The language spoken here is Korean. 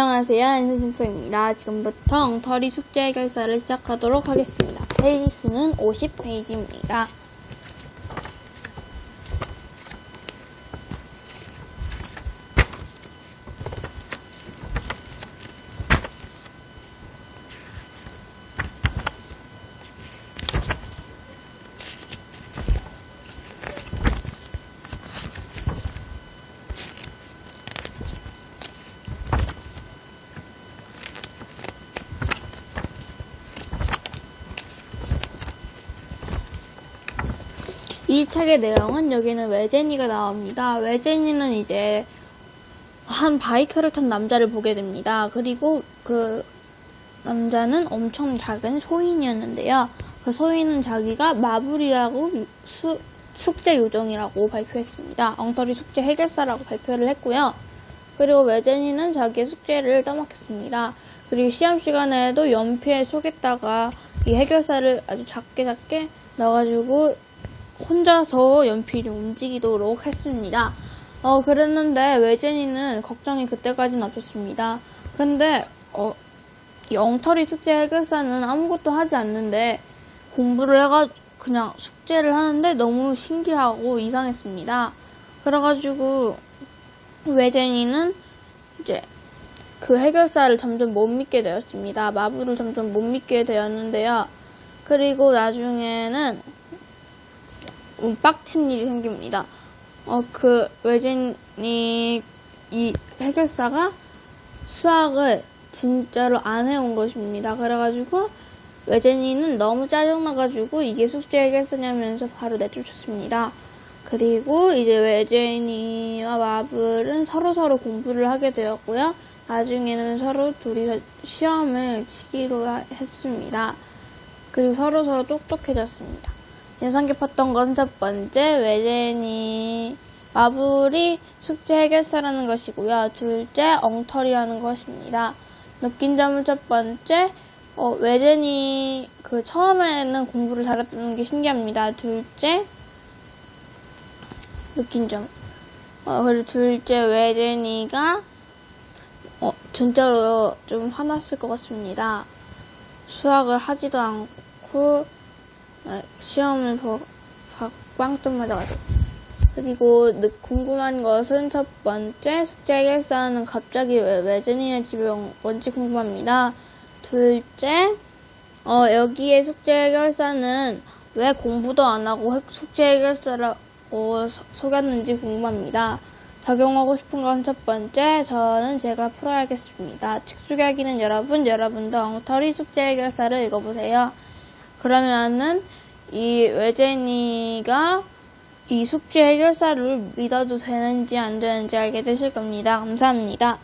안녕하세요. 엔센센터입니다. 지금부터 엉터리 숙제 해결사를 시작하도록 하겠습니다. 페이지 수는 50페이지입니다. 이 책의 내용은 여기는 외제니가 나옵니다. 외제니는 이제 한 바이크를 탄 남자를 보게 됩니다. 그리고 그 남자는 엄청 작은 소인이었는데요. 그 소인은 자기가 마블이라고 수- 숙제 요정이라고 발표했습니다. 엉터리 숙제 해결사라고 발표를 했고요. 그리고 외제니는 자기의 숙제를 떠맡겼습니다. 그리고 시험 시간에도 연필 속에다가 이 해결사를 아주 작게 작게 넣어가지고 혼자서 연필이 움직이도록 했습니다. 어, 그랬는데 외제니는 걱정이 그때까지는 없었습니다. 그런데 어, 이 엉터리 숙제 해결사는 아무것도 하지 않는데 공부를 해가 그냥 숙제를 하는데 너무 신기하고 이상했습니다. 그래가지고 외제니는 이제 그 해결사를 점점 못 믿게 되었습니다. 마부를 점점 못 믿게 되었는데요. 그리고 나중에는 음, 빡친 일이 생깁니다. 어, 그 외진이 이 해결사가 수학을 진짜로 안 해온 것입니다. 그래가지고 외제니는 너무 짜증나가지고 이게 숙제 해결사냐면서 바로 내쫓았습니다. 그리고 이제 외제니와 마블은 서로서로 공부를 하게 되었고요. 나중에는 서로 둘이서 시험을 치기로 하- 했습니다. 그리고 서로서로 똑똑해졌습니다. 인상 깊었던 것은 첫 번째, 외제니 마블이 숙제 해결사라는 것이고요. 둘째, 엉터리라는 것입니다. 느낀 점은 첫 번째, 어, 외제니 그 처음에는 공부를 잘했다는 게 신기합니다. 둘째, 느낀 점. 어, 그리고 둘째, 외제니가 어, 진짜로 좀 화났을 것 같습니다. 수학을 하지도 않고 아, 시험을 보, 바- 빵점 맞아가지고. 그리고 느- 궁금한 것은 첫 번째, 숙제 해결사는 갑자기 왜 외제니네 집에 온 건지 궁금합니다. 둘째, 어, 여기에 숙제 해결사는 왜 공부도 안 하고 해- 숙제 해결사라고 소- 속였는지 궁금합니다. 적용하고 싶은 건 첫 번째, 저는 제가 풀어야겠습니다. 책 소개하기는 여러분, 여러분도 엉터리 숙제 해결사를 읽어보세요. 그러면은 이 외제니가 이 숙제 해결사를 믿어도 되는지 안 되는지 알게 되실 겁니다. 감사합니다.